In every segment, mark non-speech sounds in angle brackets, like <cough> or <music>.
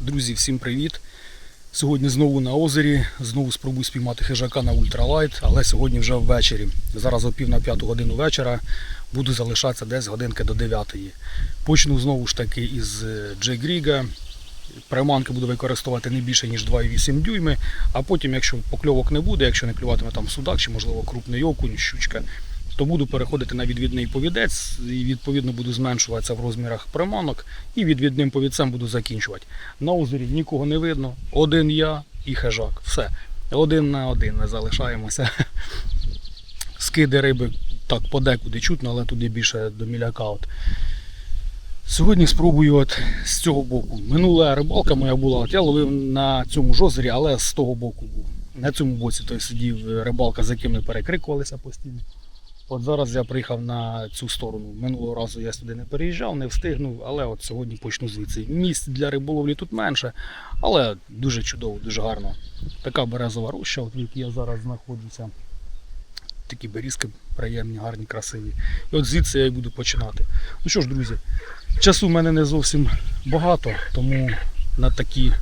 Друзі, всім привіт! Сьогодні знову на озері, знову спробую спіймати хижака на ультралайт, але сьогодні вже ввечері. Зараз о пів на п'яту годину вечора буду залишатися десь годинки до 9. Почну знову ж таки із Джейгріга. Приманки буду використовувати не більше, ніж 2,8 дюйми, а потім, якщо покльовок не буде, якщо не клюватиме там судак чи, можливо, крупний окунь, щучка, то буду переходити на відвідний повідець і відповідно буду зменшуватися в розмірах приманок і відвідним повідцем буду закінчувати. На озері нікого не видно, один я і хижак. Все. Один на один ми залишаємося. Скиди риби так подекуди чутно, але туди більше до міляка. От. Сьогодні спробую от з цього боку. Минула рибалка моя була, от я ловив на цьому ж озері, але з того боку був. На цьому боці той сидів рибалка, за яким ми перекрикувалися постійно. От зараз я приїхав на цю сторону. Минулого разу я сюди не переїжджав, не встигнув, але от сьогодні почну звідси. Місць для риболовлі тут менше, але дуже чудово, дуже гарно. Така березова роща, от в якій я зараз знаходжуся. Такі берізки приємні, гарні, красиві. І от звідси я і буду починати. Ну що ж, друзі, часу в мене не зовсім багато, тому на такі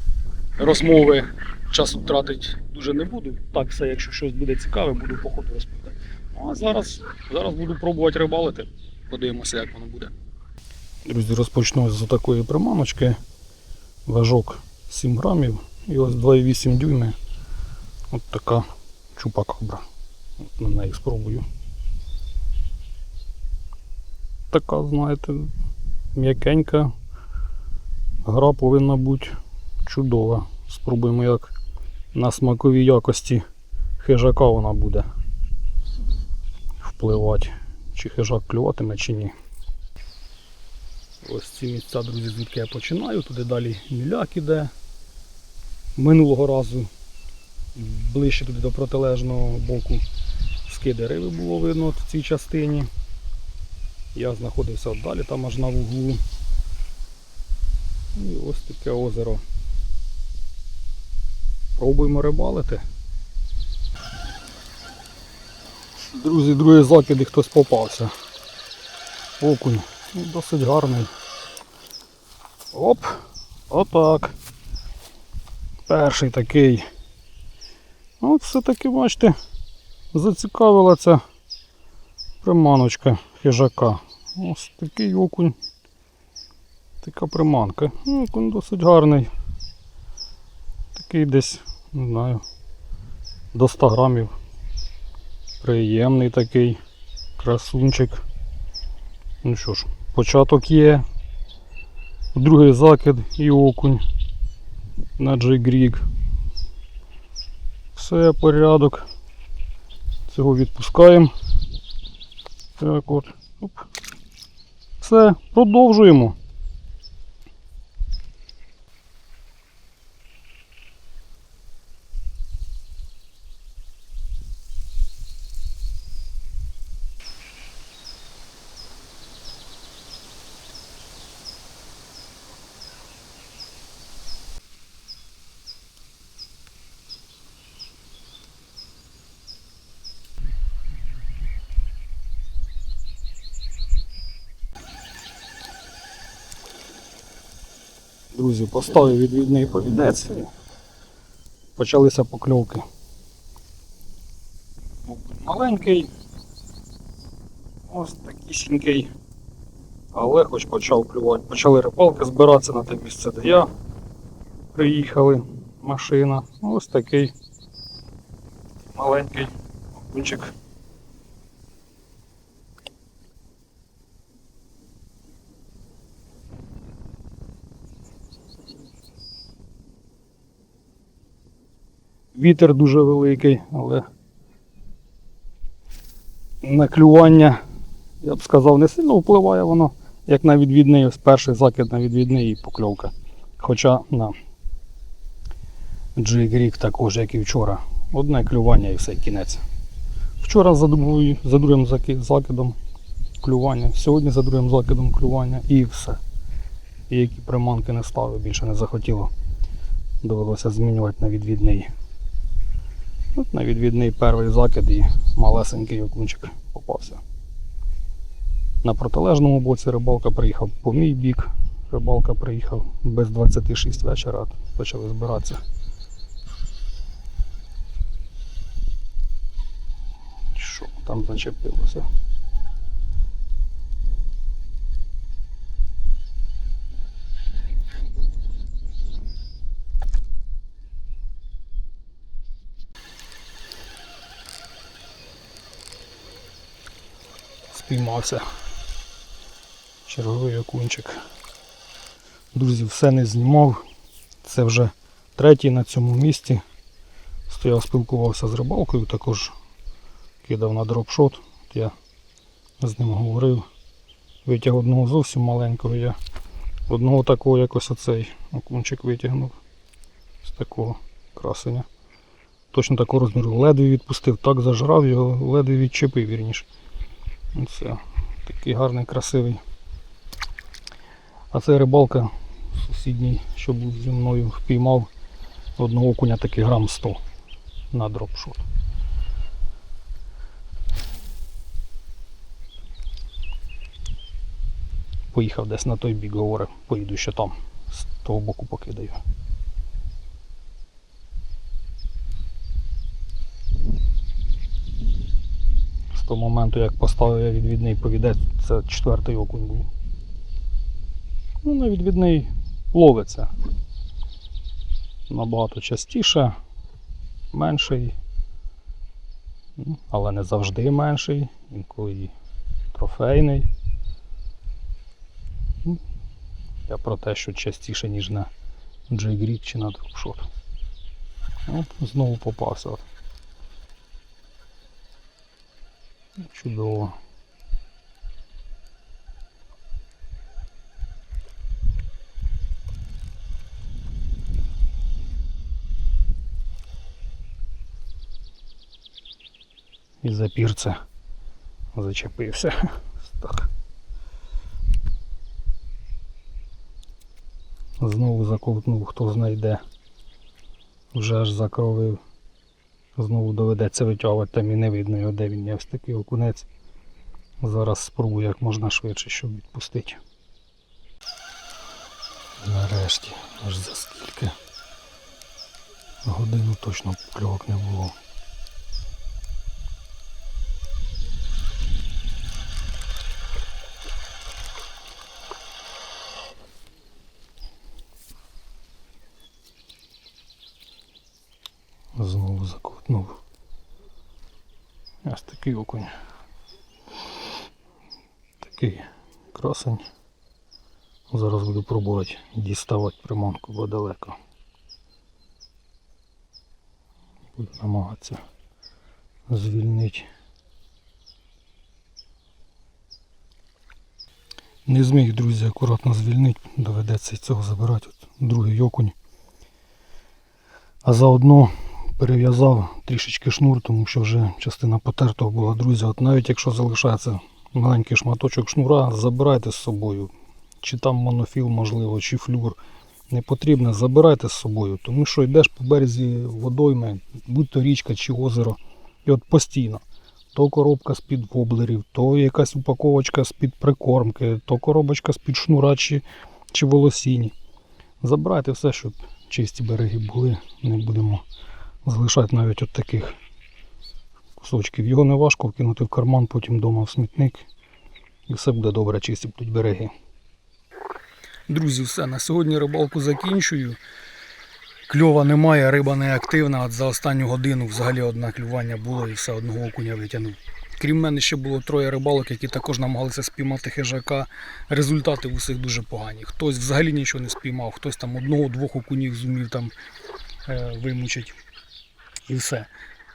розмови часу тратити дуже не буду. Так, все, якщо щось буде цікаве, буду по ходу розповідати. Ну а зараз, зараз буду пробувати рибалити. Подивимося, як воно буде. Друзі, розпочну з такої приманочки. Важок 7 грамів і ось 2,8 дюйми. От така чупакабра. От на неї спробую. Така, знаєте, м'якенька. Гра повинна бути чудова. Спробуємо як на смакові якості хижака вона буде впливати. Чи хижак клюватиме, чи ні. Ось ці місця, друзі, звідки я починаю. Туди далі міляк іде. Минулого разу ближче туди до протилежного боку скиди риби було видно в цій частині. Я знаходився далі, там аж на вуглу. І ось таке озеро. Пробуємо рибалити. Друзі, другий закид і хтось попався. Окунь. Ну, Досить гарний. Оп! Отак. Перший такий. От все-таки, бачите, зацікавила ця приманочка хижака. Ось такий окунь. Така приманка. Ну, Окунь досить гарний. Такий десь, не знаю, до 100 грамів. Приємний такий красунчик. Ну що ж, початок є. Другий закид і окунь на джейгрік. Все, порядок. Цього відпускаємо. Так от. Оп. Все, продовжуємо. Друзі, поставив відвідний повідець. Почалися покльовки. Маленький, ось такісінький, але хоч почав клювати. Почали рибалки збиратися на те місце, де я приїхали, машина. Ось такий маленький окунчик. Вітер дуже великий, але на клювання, я б сказав, не сильно впливає воно, як на відвідний, ось перший закид на відвідний і покльовка. Хоча на Джигрік також, як і вчора. Одне клювання і все, кінець. Вчора за, другою, за другим закидом клювання, сьогодні за другим закидом клювання і все. І які приманки не ставив, більше не захотіло. Довелося змінювати на відвідний. От на відвідний перший закид і малесенький окунчик попався. На протилежному боці рибалка приїхав по мій бік, Рибалка приїхав без 26 вечора, почали збиратися. Що там зачепилося? Спіймався. Черговий окунчик. Друзі, все не знімав. Це вже третій на цьому місці. Стояв, спілкувався з рибалкою, також кидав на дропшот. Я з ним говорив. Витяг одного зовсім маленького я. Одного такого якось оцей окунчик витягнув. З такого красення. Точно такого розміру. Ледве відпустив, так зажрав його, ледве відчепив вірніше. Оце такий гарний, красивий. А це рибалка сусідній, що був зі мною, впіймав одного окуня такий грам 100 на дропшот. Поїхав десь на той бік, говорить, поїду ще там, з того боку покидаю. З того моменту, як поставив я відвідний повідець, це четвертий окунь був. Ну, на відвідний ловиться. Набагато частіше, менший, Ну, але не завжди менший, інколи трофейний. Ну, Я про те, що частіше, ніж на джейгрік чи на дропшот. От, знову попався. От. Чудово. І запірце зачепився. <laughs> Так. Знову заковтнув, хто знайде. Вже аж закровив. Знову доведеться витягувати, там і не видно його, де він є ось такий окунець. Зараз спробую як можна швидше, щоб відпустити. Нарешті, аж за скільки. Годину точно покльовок не було. Знову закутнув. Ось такий окунь. Такий красень. Зараз буду пробувати діставати приманку, бо далеко. Буду намагатися звільнити. Не зміг, друзі, акуратно звільнити, доведеться цього забирати. От другий окунь. А заодно перев'язав трішечки шнур, тому що вже частина потертого була, друзі. От навіть якщо залишається маленький шматочок шнура, забирайте з собою. Чи там монофіл, можливо, чи флюр. Не потрібно, забирайте з собою, тому що йдеш по березі водойми, будь то річка чи озеро, і от постійно. То коробка з-під воблерів, то якась упаковочка з-під прикормки, то коробочка з-під шнура чи, чи волосіні. Забирайте все, щоб чисті береги були, не будемо залишати навіть от таких кусочків. Його не важко вкинути в карман, потім вдома в смітник. І все буде добре, чисті будуть береги. Друзі, все, на сьогодні рибалку закінчую. Кльова немає, риба не активна. От за останню годину взагалі одне клювання було і все одного окуня витягнув. Крім мене ще було троє рибалок, які також намагалися спіймати хижака. Результати в усіх дуже погані. Хтось взагалі нічого не спіймав, хтось там одного-двох окунів зумів там е, вимучить. І все.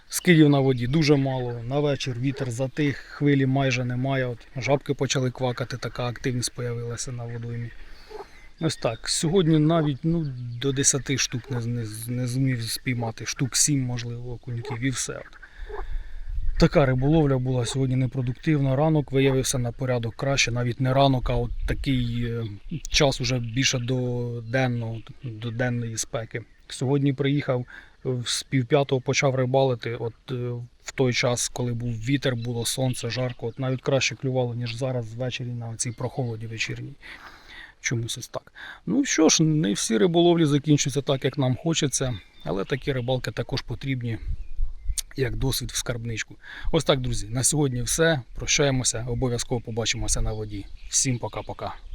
Скидів на воді дуже мало. На вечір вітер затих, хвилі майже немає. От жабки почали квакати, така активність з'явилася на водоймі. Ось так. Сьогодні навіть ну, до 10 штук не, не, не зумів спіймати, штук 7, можливо, окуньків і все. От. Така риболовля була сьогодні непродуктивна. Ранок виявився на порядок краще, навіть не ранок, а от такий е, час уже більше до денного, до денної спеки. Сьогодні приїхав з півп'ятого почав рибалити. От е, в той час, коли був вітер, було сонце, жарко, от навіть краще клювало, ніж зараз ввечері на цій прохолоді вечірній. Чомусь ось так. Ну що ж, не всі риболовлі закінчуються так, як нам хочеться, але такі рибалки також потрібні як досвід в скарбничку. Ось так, друзі, на сьогодні все. Прощаємося, обов'язково побачимося на воді. Всім пока-пока.